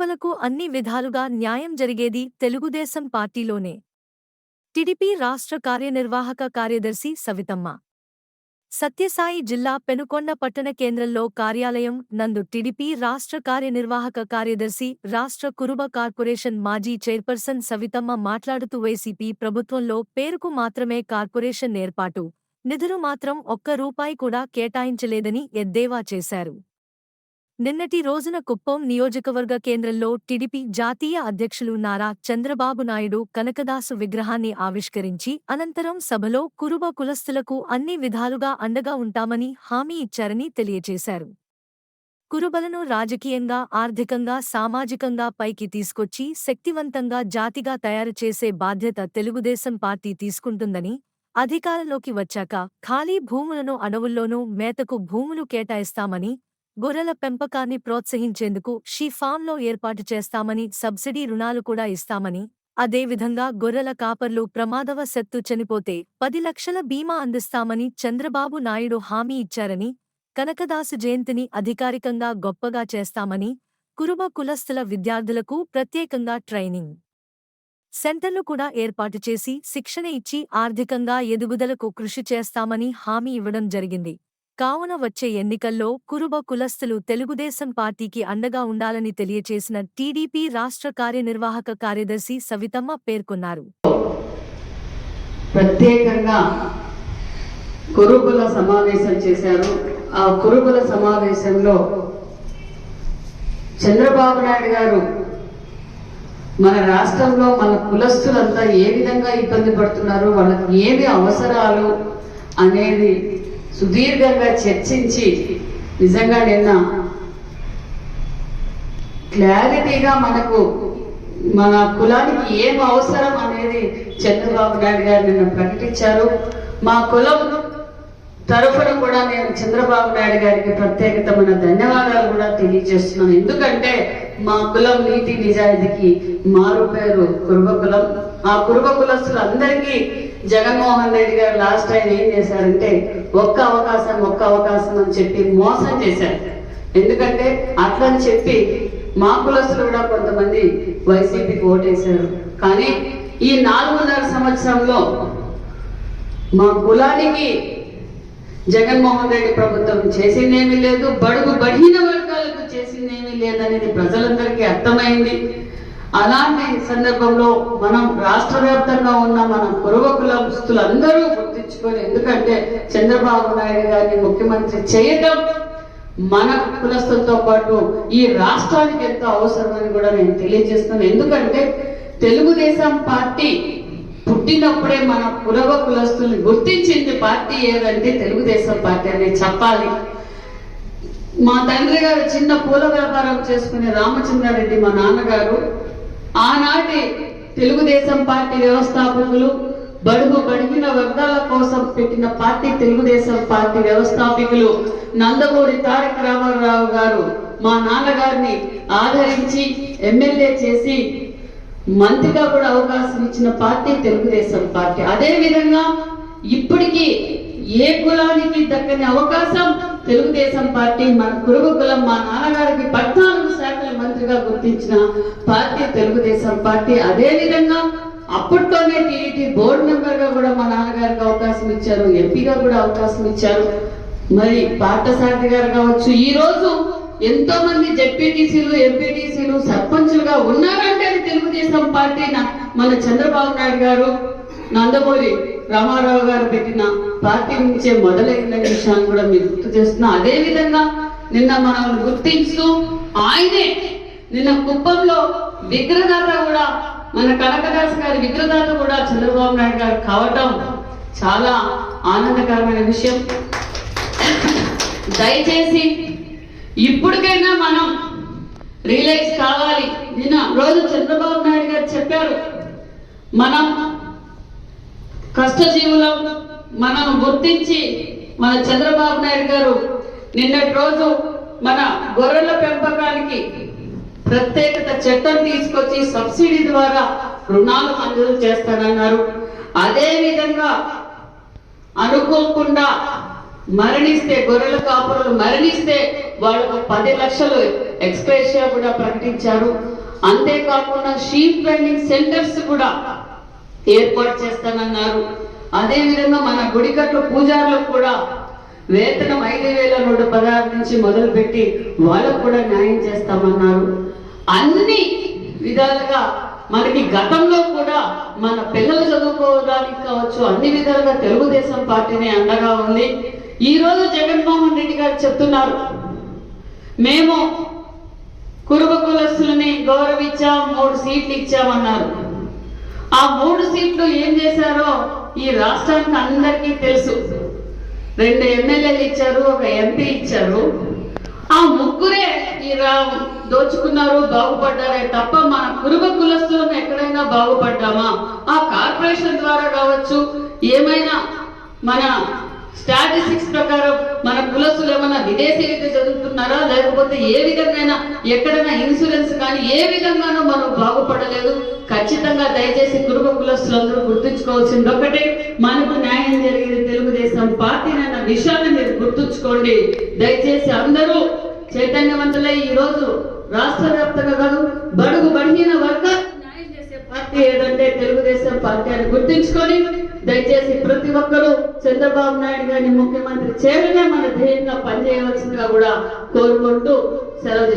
కురుబలకు అన్ని విధాలుగా న్యాయం జరిగేది తెలుగుదేశం పార్టీలోనే. టిడిపి రాష్ట్ర కార్యనిర్వాహక కార్యదర్శి సవితమ్మ. సత్యసాయి జిల్లా పెనుకొండ పట్టణ కేంద్రంలో కార్యాలయం నందు టిడిపి రాష్ట్ర కార్యనిర్వాహక కార్యదర్శి రాష్ట్ర కురుబ కార్పొరేషన్ మాజీ చైర్పర్సన్ సవితమ్మ మాట్లాడుతూ వైసీపీ ప్రభుత్వంలో పేరుకు మాత్రమే కార్పొరేషన్ ఏర్పాటు. నిధులు మాత్రం ఒక్క రూపాయి కూడా కేటాయించలేదని ఎద్దేవా చేశారు. నిన్నటి రోజున కుప్పం నియోజకవర్గ కేంద్రంలో టిడిపి జాతీయ అధ్యక్షులు నారా చంద్రబాబు నాయుడు కనకదాసు విగ్రహాన్ని ఆవిష్కరించి అనంతరం సభలో కురుబ కులస్తులకు అన్ని విధాలుగా అండగా ఉంటామని హామీ ఇచ్చారని తెలియజేశారు. కురుబలను రాజకీయంగా ఆర్థికంగా సామాజికంగా పైకి తీసుకొచ్చి శక్తివంతంగా జాతిగా తయారు చేసే బాధ్యత తెలుగుదేశం పార్టీ తీసుకుంటుందని అధికారంలోకి వచ్చాక ఖాళీ భూములను అడవుల్లోనూ మేతకు భూములు కేటాయిస్తామని గొర్రెల పెంపకాన్ని ప్రోత్సహించేందుకు షీ ఫామ్లో ఏర్పాటు చేస్తామని సబ్సిడీ రుణాలు కూడా ఇస్తామని అదేవిధంగా గొర్రెల కాపర్లు ప్రమాదవశత్తు చనిపోతే పది లక్షల బీమా అందిస్తామని చంద్రబాబు నాయుడు హామీ ఇచ్చారని కనకదాసు జయంతిని అధికారికంగా గొప్పగా చేస్తామని కురుబ కులస్తుల విద్యార్థులకు ప్రత్యేకంగా ట్రైనింగ్ సెంటర్లు కూడా ఏర్పాటు చేసి శిక్షణ ఇచ్చి ఆర్థికంగా ఎదుగుదలకు కృషి చేస్తామని హామీ ఇవ్వడం జరిగింది. కావున వచ్చే ఎన్నికల్లో కురుబ కులస్తులు తెలుగుదేశం పార్టీకి అండగా ఉండాలని తెలియచేసిన టీడీపీ రాష్ట్ర కార్యనిర్వాహక కార్యదర్శి సవితమ్మ పేర్కొన్నారు. ప్రత్యేకంగా కురుబుల సమావేశం చేశారు. ఆ కురుబుల సమావేశంలో చంద్రబాబు నాయుడు గారు మన రాష్ట్రంలో మన కులస్తులంతా ఏ విధంగా ఇబ్బంది పడుతున్నారు? వాళ్ళకి ఏమి అవసరాలు అనేది సుదీర్ఘంగా చర్చించి నిజంగా నిన్న క్లారిటీగా మనకు మన కులానికి ఏం అవసరం అనేది చంద్రబాబు నాయుడు గారు నిన్న ప్రకటించారు. మా కులం తరఫున కూడా నేను చంద్రబాబు నాయుడు గారికి ప్రత్యేకతమైన ధన్యవాదాలు కూడా తెలియజేస్తున్నాను. ఎందుకంటే మా కులం నీతి నిజాయితీకి మారు పేరు కురుబ కులం. ఆ కురుబ కులస్తులందరికీ జగన్మోహన్ రెడ్డి గారు లాస్ట్ టైం ఏం చేశారంటే ఒక్క అవకాశం ఒక్క అవకాశం అని చెప్పి మోసం చేశారు. ఎందుకంటే అట్లని చెప్పి మా కులస్తులు కూడా కొంతమంది వైసీపీకి ఓటేశారు. కానీ ఈ నాలుగున్నర సంవత్సరంలో మా కులానికి జగన్మోహన్ రెడ్డి ప్రభుత్వం చేసిందేమీ లేదు బడుగు బడిన వర్గాలకు చేసిందేమీ లేదనేది ప్రజలందరికీ అర్థమైంది. అలాంటి సందర్భంలో మనం రాష్ట్ర వ్యాప్తంగా ఉన్న మన కురవ కులస్తులందరూ గుర్తించుకొని ఎందుకంటే చంద్రబాబు నాయుడు గారిని ముఖ్యమంత్రి చేయటం మన కులస్తులతో పాటు ఈ రాష్ట్రానికి ఎంతో అవసరమని కూడా నేను తెలియజేస్తున్నాను. ఎందుకంటే తెలుగుదేశం పార్టీ పుట్టినప్పుడే మన పురవ కులస్తుల్ని గుర్తించింది పార్టీ ఏదంటే తెలుగుదేశం పార్టీ అనేది చెప్పాలి. మా తండ్రి గారు చిన్న పూల వ్యాపారం చేసుకునే రామచంద్రారెడ్డి మా నాన్నగారు ఆనాటి తెలుగుదేశం పార్టీ వ్యవస్థాపకులు బడుగు బడిగిన వర్గాల కోసం పెట్టిన పార్టీ తెలుగుదేశం పార్టీ వ్యవస్థాపకులు నందమూరి తారక రామారావు గారు మా నాన్నగారిని ఆదరించి ఎమ్మెల్యే చేసి మంత్రిగా కూడా అవకాశం ఇచ్చిన పార్టీ తెలుగుదేశం పార్టీ. అదే విధంగా ఇప్పటికీ ఏ కులానికి దక్కని అవకాశం తెలుగుదేశం పార్టీ మన కురుగు కులం మా నాన్నగారికి పద్నాలుగు శాఖల మంత్రిగా గుర్తించిన పార్టీ తెలుగుదేశం పార్టీ. అదే విధంగా అప్పట్లోనే టీడీటీ బోర్డు మెంబర్గా కూడా మా నాన్నగారికి అవకాశం ఇచ్చారు ఎంపీగా కూడా అవకాశం ఇచ్చారు. మరి పార్థసారథి గారు కావచ్చు ఈ రోజు ఎంతో మంది జెడ్పీటీసీలు ఎంపీటీసీలు సర్పంచులుగా ఉన్నారంటే తెలుగుదేశం పార్టీ మన చంద్రబాబు నాయుడు గారు నందమూరి రామారావు గారు పెట్టిన పార్టీ నుంచే మొదలైన విషయాన్ని కూడా మీరు గుర్తు చేస్తున్నా. అదే విధంగా నిన్న మనల్ని గుర్తించు ఆయనే నిన్న కుప్పంలో విగ్రహదాత కూడా మన కనకదాస్ గారి విగ్రహదాత కూడా చంద్రబాబు నాయుడు గారు కావటం చాలా ఆనందకరమైన విషయం. దయచేసి ఇప్పటికైనా మనం రియలైజ్ కావాలి. నిన్న రోజు చంద్రబాబు నాయుడు గారు చెప్పారు మనం కష్టజీవులం మనం గుర్తించి మన చంద్రబాబు నాయుడు గారు నిన్నటి రోజు మన గొర్రెల పెంపకానికి ప్రత్యేకత చట్టం తీసుకొచ్చి సబ్సిడీ ద్వారా రుణాలు మంజూరు చేస్తానన్నారు. అదే విధంగా అనుకోకుండా మరణిస్తే గొర్రెల కాపురులు మరణిస్తే వాళ్ళకు పది లక్షలు ఎక్స్ప్రెషియా కూడా ప్రకటించారు. అంతేకాకుండా షీప్ వెండింగ్ సెంటర్స్ కూడా ఏర్పాటు చేస్తానన్నారు. అదేవిధంగా మన గుడికట్ల పూజారులకు కూడా వేతనం ఐదు వేల నూట పదహారు నుంచి మొదలుపెట్టి వాళ్ళకు కూడా న్యాయం చేస్తామన్నారు. అన్ని విధాలుగా మనకి గతంలో కూడా మన పిల్లలు చదువుకోవడానికి కావచ్చు అన్ని విధాలుగా తెలుగుదేశం పార్టీని అండగా ఉంది. ఈ రోజు జగన్మోహన్ రెడ్డి గారు చెప్తున్నారు. మేము కురుబ కులస్తులని గౌరవించాం మూడు సీట్లు ఇచ్చామన్నారు. ఆ మూడు సీట్లు ఏం చేశారో ఈ రాష్ట్రానికి అందరికీ తెలుసు. రెండు ఎమ్మెల్యేలు ఇచ్చారు ఒక ఎంపీ ఇచ్చారు. ఆ ముగ్గురే ఈ దోచుకున్నారు బాగుపడ్డారే తప్ప మన కురుబ కులస్తులను ఎక్కడైనా బాగుపడ్డామా? ఆ కార్పొరేషన్ ద్వారా కావచ్చు ఏమైనా మన స్టాటిస్టిక్స్ ప్రకారం మన కులస్తులు ఏమైనా విదేశీ విద్య చదువుతున్నారా? లేకపోతే ఏ విధంగా ఎక్కడైనా ఇన్సూరెన్స్ కానీ ఏ విధంగానూ మనం బాగుపడలేదు? ఖచ్చితంగా దయచేసి కుటుంబ కులస్తులందరూ గుర్తుంచుకోవాల్సింది ఒకటే. మనకు న్యాయం జరిగింది తెలుగుదేశం పార్టీ అన్న విషయాన్ని మీరు గుర్తుంచుకోండి. దయచేసి అందరూ చైతన్యవంతులై ఈ రోజు రాష్ట్ర వ్యాప్తంగా కాదు బడుగు బడిగిన వర్గాలకు న్యాయం చేసే పార్టీ ఏదంటే తెలుగుదేశం పార్టీ అని గుర్తుంచుకొని దయచేసి ప్రతి ఒక్కరూ చంద్రబాబు నాయుడు గారిని ముఖ్యమంత్రి చేయడమే మన ధ్యేయంగా పనిచేయవలసిందిగా కూడా కోరుకుంటూ సెలవు